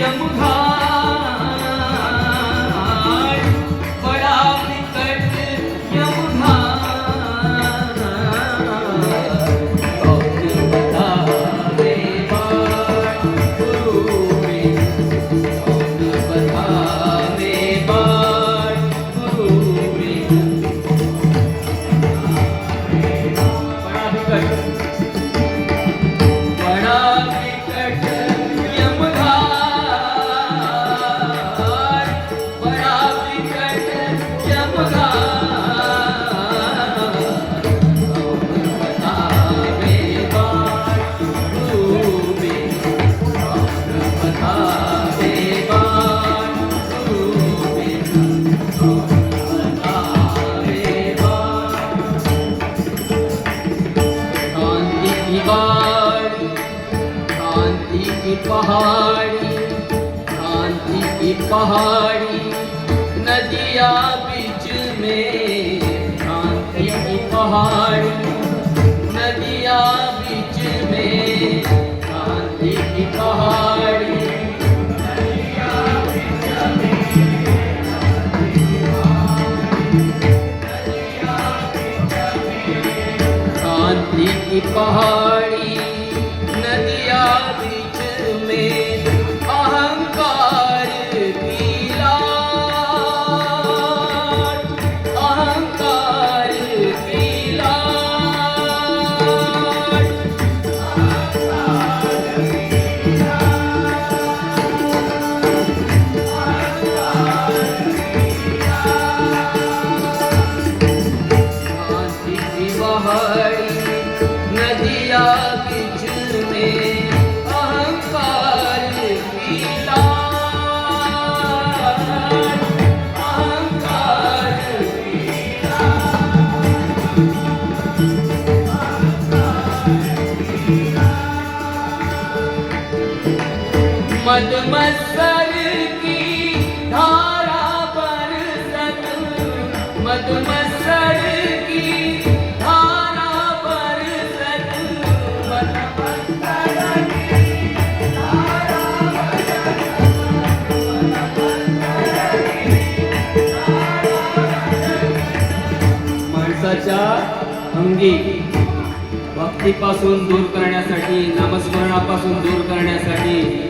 阳光好。की पहाड़ी, नदिया बीच में शांति की पहाड़ी। नदिया बीच में शांति की पहाड़ी। की पहाड़ी। मदमत्सर की धारा की धारा की धारा माणसाच्या अंगी भक्तीपासून दूर करण्यासाठी नामस्मरणापासून दूर करण्यासाठी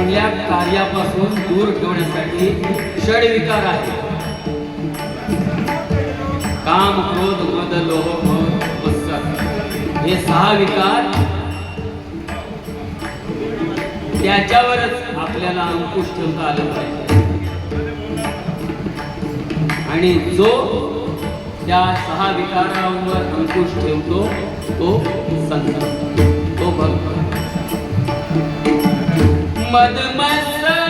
चांगल्या कार्यापासून दूर ठेवण्यासाठी षडविकार आहे काम क्रोध मद लोह हे सहा विकार त्याच्यावरच आपल्याला अंकुश ठेवता आलं पाहिजे. आणि जो त्या सहा विकारांवर अंकुश ठेवतो तो संत तो भक्त. मदमत्सर की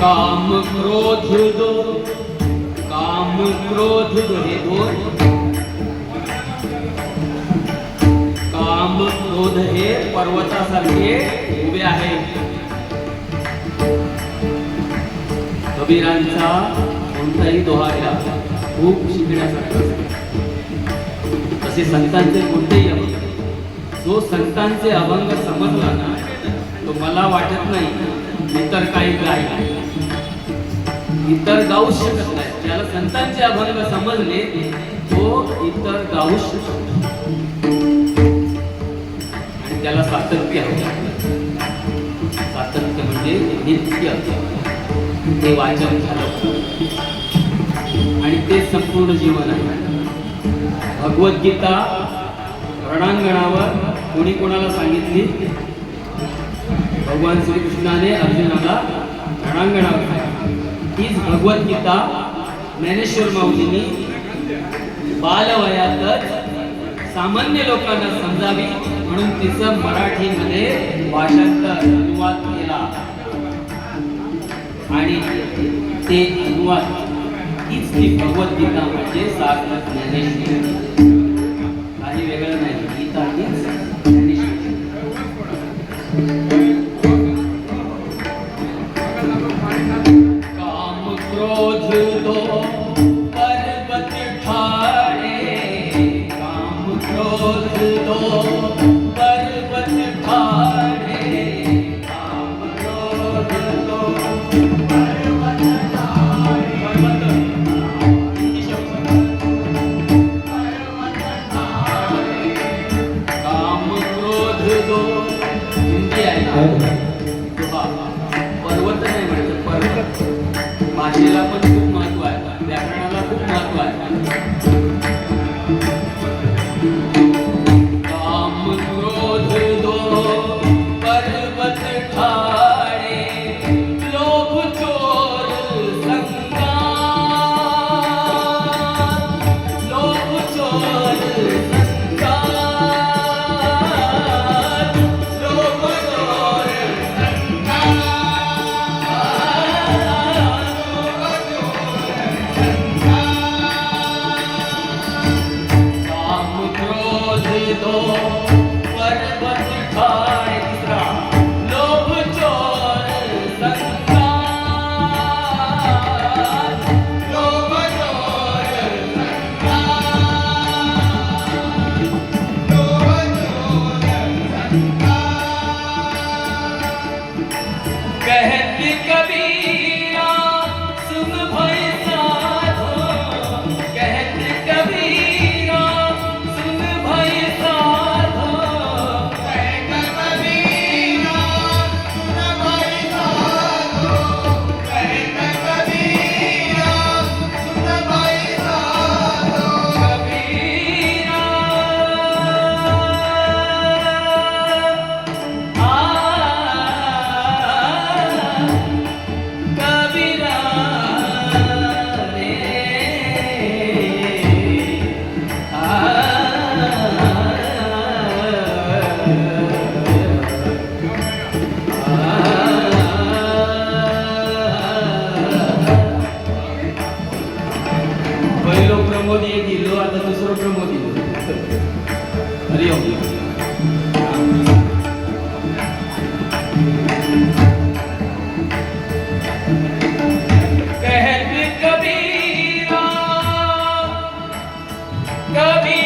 काम क्रोध दो काम क्रोध दो हे काम क्रोध हे पर्वतासारखे उभे आहे. कबीरांचा कोणताही दोहायला खूप शिकण्यासारखा असे तसे संतांचे कोणतेही अभंग जो संतांचे अभंग समजला ना तो मला वाटत नाही. इतर काही गाय इतर गाऊ शकत नाही. ज्याला संतांचे अभंग समजले तो इतर गाऊ शकतो आणि त्याला सातत्य हवं सातत्य म्हणजे नित्य. ते वाचन झालं. आणि ते संपूर्ण जीवन आहे. भगवद्गीता रणांगणावर कोणी कोणाला सांगितली? भगवान श्रीकृष्णाने अर्जुनाला रणांगणा तीच भगवद्गीता ज्ञानेश्वर माऊलींनी बालवयातच सामान्य लोकांना समजावी म्हणून तिचं मराठीमध्ये भाषांतर अनुवाद केला. आणि ते अनुवाद हीच ती भगवद्गीता म्हणजे सार्थ ज्ञानेश्वर. life. हे दिलो आता दुसरं प्रमोद दिलो हरि ओम कभी